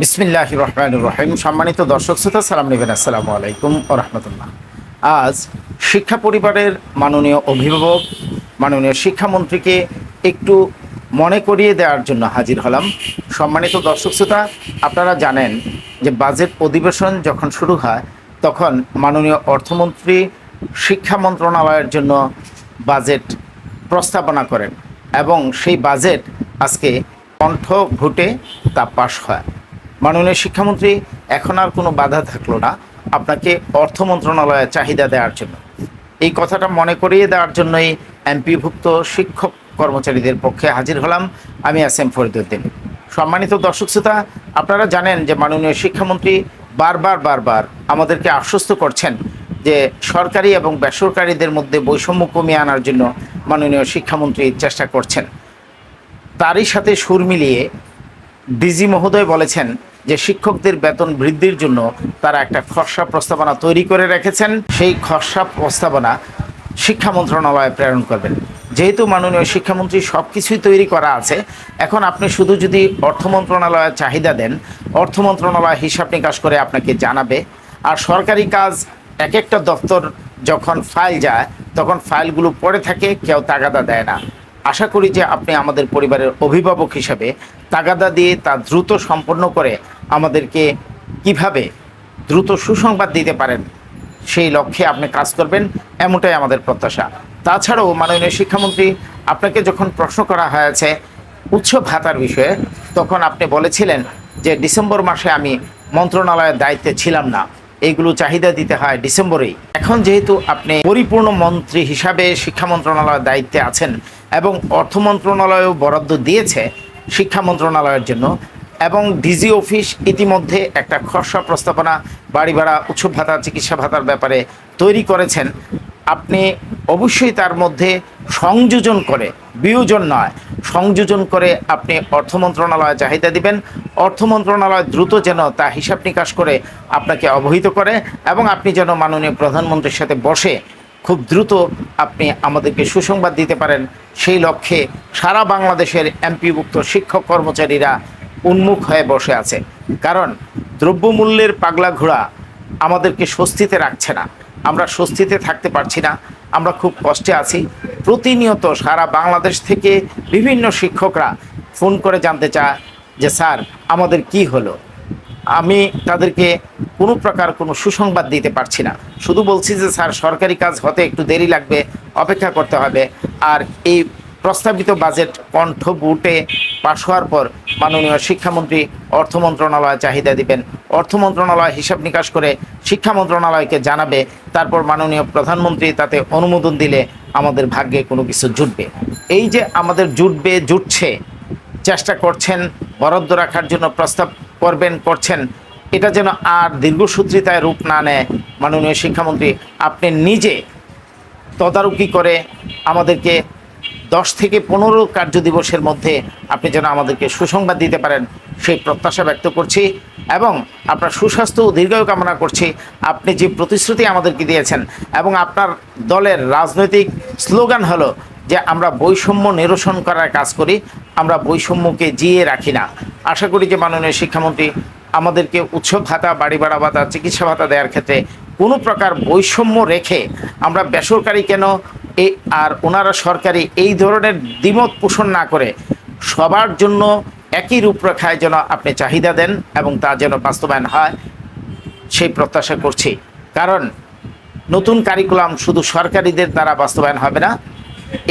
বিসমিল্লাহ রহমান রহিম সম্মানিত দর্শক শ্রোতা, সালাম নেবেন আসসালামু আলাইকুম রহমতুল্লাহ। আজ শিক্ষা পরিবারের মাননীয় অভিভাবক, মাননীয় শিক্ষামন্ত্রীকে একটু মনে করিয়ে দেওয়ার জন্য হাজির হলাম। সম্মানিত দর্শক শ্রোতা, আপনারা জানেন যে বাজেট অধিবেশন যখন শুরু হয়, তখন মাননীয় অর্থমন্ত্রী শিক্ষা মন্ত্রণালয়ের জন্য বাজেট প্রস্তাবনা করেন এবং সেই বাজেট আজকে কণ্ঠ ভোটে তা পাশ হয়। মাননীয় শিক্ষামন্ত্রী, এখন আর কোনো বাধা থাকল না আপনাকে অর্থ মন্ত্রণালয়ে চাহিদা দেওয়ার জন্য। এই কথাটা মনে করিয়ে দেওয়ার জন্যই এমপিভুক্ত শিক্ষক কর্মচারীদের পক্ষে হাজির হলাম আমি এস এম ফরিদুদ্দিন সম্মানিত দর্শক শ্রোতা, আপনারা জানেন যে মাননীয় শিক্ষামন্ত্রী বারবার বারবার আমাদেরকে আশ্বস্ত করছেন যে সরকারি এবং বেসরকারিদের মধ্যে বৈষম্য কমিয়ে আনার জন্য মাননীয় শিক্ষামন্ত্রী চেষ্টা করছেন। তারই সাথে সুর মিলিয়ে ডিজি মহোদয় বলেছেন যে শিক্ষকদের বেতন বৃদ্ধির জন্য তারা একটা খসড়া প্রস্তাবনা তৈরি করে রেখেছেন। সেই খসড়া প্রস্তাবনা শিক্ষা মন্ত্রণালয়ে প্রেরণ করবেন। যেহেতু মাননীয় শিক্ষামন্ত্রী সব কিছুই তৈরি করা আছে, এখন আপনি শুধু যদি অর্থ মন্ত্রণালয়ের চাহিদা দেন, অর্থ মন্ত্রণালয় হিসাব নিকাশ করে আপনাকে জানাবে। আর সরকারি কাজ এক একটা দপ্তর যখন ফাইল যায়, তখন ফাইলগুলো পড়ে থাকে, কেউ তাগাদা দেয় না। আশা করি যে আপনি আমাদের পরিবারের অভিভাবক হিসাবে তাগাদা দিয়ে তা দ্রুত সম্পন্ন করে আমাদেরকে কীভাবে দ্রুত সুসংবাদ দিতে পারেন, সেই লক্ষ্যে আপনি কাজ করবেন, এমনটাই আমাদের প্রত্যাশা। তাছাড়াও মাননীয় শিক্ষামন্ত্রী, আপনাকে যখন প্রশ্ন করা হয়েছে উচ্চ ভাতার বিষয়ে, তখন আপনি বলেছিলেন যে ডিসেম্বর মাসে আমি মন্ত্রণালয়ের দায়িত্বে ছিলাম না। এইগুলো চাহিদা দিতে হয় ডিসেম্বরেই। এখন যেহেতু আপনি পরিপূর্ণ মন্ত্রী হিসাবে শিক্ষা মন্ত্রণালয়ের দায়িত্বে আছেন এবং অর্থ মন্ত্রণালয়ও বরাদ্দ দিয়েছে শিক্ষা মন্ত্রণালয়ের জন্য এবং ডিজি অফিস ইতিমধ্যে একটা খসড়া প্রস্তাবনা বাড়ি ভাড়া উৎসব ভাতা, চিকিৎসা ভাতার ব্যাপারে তৈরি করেছেন। আপনি অবশ্যই তার মধ্যে সংযোজন করে বিয়োজন নয়। সংযোজন করে আপনি অর্থ মন্ত্রণালয়ে চাহিদা দিবেন। অর্থ মন্ত্রণালয় দ্রুত যেন তা হিসাব নিকাশ করে আপনাকে অবহিত করে এবং আপনি যেন মাননীয় প্রধানমন্ত্রীর সাথে বসে খুব দ্রুত আপনি আমাদেরকে সুসংবাদ দিতে পারেন। সেই লক্ষ্যে সারা বাংলাদেশের এমপিভুক্ত শিক্ষক কর্মচারীরা উন্মুখ হয়ে বসে আছে। কারণ দ্রব্যমূল্যের পাগলা ঘোড়া আমাদেরকে স্বস্তিতে রাখছে না। আমরা স্বস্তিতে থাকতে পারছি না। আমরা খুব কষ্টে আছি। প্রতিনিয়ত সারা বাংলাদেশ থেকে বিভিন্ন শিক্ষকরা ফোন করে জানতে চায় যে, স্যার, আমাদের কি হলো? আমি তাদেরকে কোনো প্রকার কোনো সুসংবাদ দিতে পারছি না। শুধু বলছি যে, স্যার, সরকারি কাজ হতে একটু দেরি লাগবে, অপেক্ষা করতে হবে। আর এই প্রস্তাবিত বাজেট কণ্ঠ বুটে পাশ হওয়ার পর মাননীয় শিক্ষামন্ত্রী, অর্থ মন্ত্রণালয় চাহিদা দিবেন। অর্থ মন্ত্রণালয় হিসাব নিকাশ করে শিক্ষা মন্ত্রণালয়কে জানাবে। তারপর মাননীয় প্রধানমন্ত্রী তাতে অনুমোদন দিলে আমাদের ভাগ্যে কোনো কিছু জুটবে। এই যে আমাদের জুটবে, জুটছে, চেষ্টা করছেন, বরাদ্দ রাখার জন্য প্রস্তাব করবেন, করছেন, এটা যেন আর দীর্ঘসূত্রিতায় রূপ না নেয়। মাননীয় শিক্ষামন্ত্রী, আপনি নিজে তদারকি করে আমাদেরকে দশ থেকে পনেরো কার্য দিবসের মধ্যে আপনি যেন আমাদেরকে সুসংবাদ দিতে পারেন, সেই প্রত্যাশা ব্যক্ত করছি এবং আপনার সুস্বাস্থ্য ও দীর্ঘায়ু কামনা করছি। আপনি যে প্রতিশ্রুতি আমাদেরকে দিয়েছেন এবং আপনার দলের রাজনৈতিক স্লোগান হলো যে আমরা বৈষম্য নিরসন করার কাজ করি, আমরা বৈষম্যকে জিয়ে রাখি না। আশা করি যে মাননীয় শিক্ষামন্ত্রী, আমাদেরকে উৎসব ভাতা, বাড়ি ভাড়া ভাতা, চিকিৎসা ভাতা দেওয়ার ক্ষেত্রে কোনো প্রকার বৈষম্য রেখে আমরা বেসরকারি কেন এই আর ওনারা সরকারি এই ধরনের দ্বিমত পোষণ না করে সবার জন্য একই রূপরেখায় যেন আপনি চাহিদা দেন এবং তা যেন বাস্তবায়ন হয়, সেই প্রত্যাশা করছি। কারণ নতুন কারিকুলাম শুধু সরকারিদের দ্বারা বাস্তবায়ন হবে না,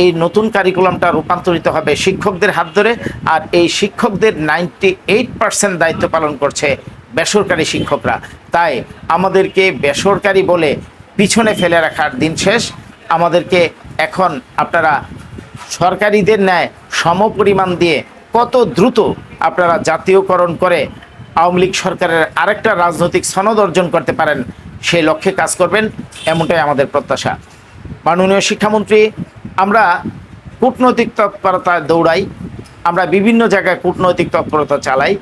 এই নতুন কারিকুলামটা রূপান্তরিত হবে শিক্ষকদের হাত ধরে আর এই শিক্ষকদের নাইনটি এইট পার্সেন্ট দায়িত্ব পালন করছে বেসরকারি শিক্ষকরা। তাই আমাদেরকে বেসরকারি বলে পিছনে ফেলে রাখার দিন শেষ। আমাদেরকে এখন আপনারা সরকারিদের ন্যায় সমপরিমাণ দিয়ে কত দ্রুত আপনারা জাতীয়করণ করে আওয়ামী লীগ সরকারের আরেকটা রাজনৈতিক সনদ অর্জন করতে পারেন, সেই লক্ষ্যে কাজ করবেন, এমনটাই আমাদের প্রত্যাশা। মাননীয় শিক্ষামন্ত্রী, আমরা কূটনৈতিক তৎপরতা দৌড়াই, আমরা বিভিন্ন জায়গায় কূটনৈতিক তৎপরতা চালাই,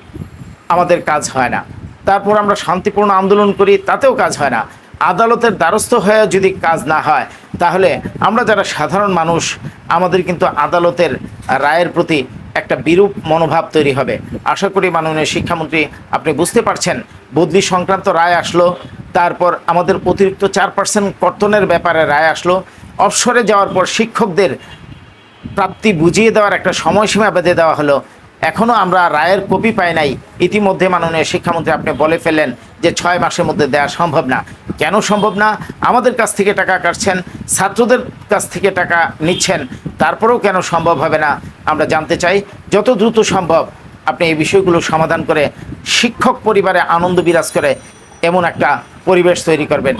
আমাদের কাজ হয় না। তারপর আমরা শান্তিপূর্ণ আন্দোলন করি, তাতেও কাজ হয় না। আদালতের দ্বারস্থ হয়ে যদি কাজ না হয় তাহলে আমরা যারা সাধারণ মানুষ, আমাদের কিন্তু আদালতের রায়ের প্রতি একটা বিরূপ মনোভাব তৈরি হবে। আশা করি মাননীয় শিক্ষামন্ত্রী, আপনি বুঝতে পারছেন, বদলি সংক্রান্ত রায় আসলো, তারপর আমাদের অতিরিক্ত চার পার্সেন্ট কর্তনের ব্যাপারে রায় আসলো। অবসরে যাওয়ার পর শিক্ষকদের প্রাপ্তি বুঝিয়ে দেওয়ার একটা সময়সীমা বেঁধে দেওয়া হলো। এখনও আমরা রায়ের কপি পাই নাই। ইতিমধ্যে মাননীয় শিক্ষামন্ত্রী আপনি বলে ফেললেন যে ছয় মাসের মধ্যে দেওয়া সম্ভব না। কেন সম্ভব না? আমাদের কাছ থেকে টাকা কাটছেন, ছাত্রদের কাছ থেকে টাকা নিচ্ছেন। তারপরেও কেন সম্ভব হবে না? আমরা জানতে চাই, যত দ্রুত সম্ভব আপনি এই বিষয়গুলো সমাধান করে শিক্ষক পরিবারে আনন্দ বিরাজ করে এমন একটা পরিবেশ তৈরি করবেন।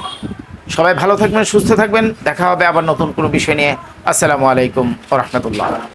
সবাই ভালো থাকবেন, সুস্থ থাকবেন। দেখা হবে আবার নতুন কোনো বিষয় নিয়ে। আসসালামু আলাইকুম রহমতুল্লাহ।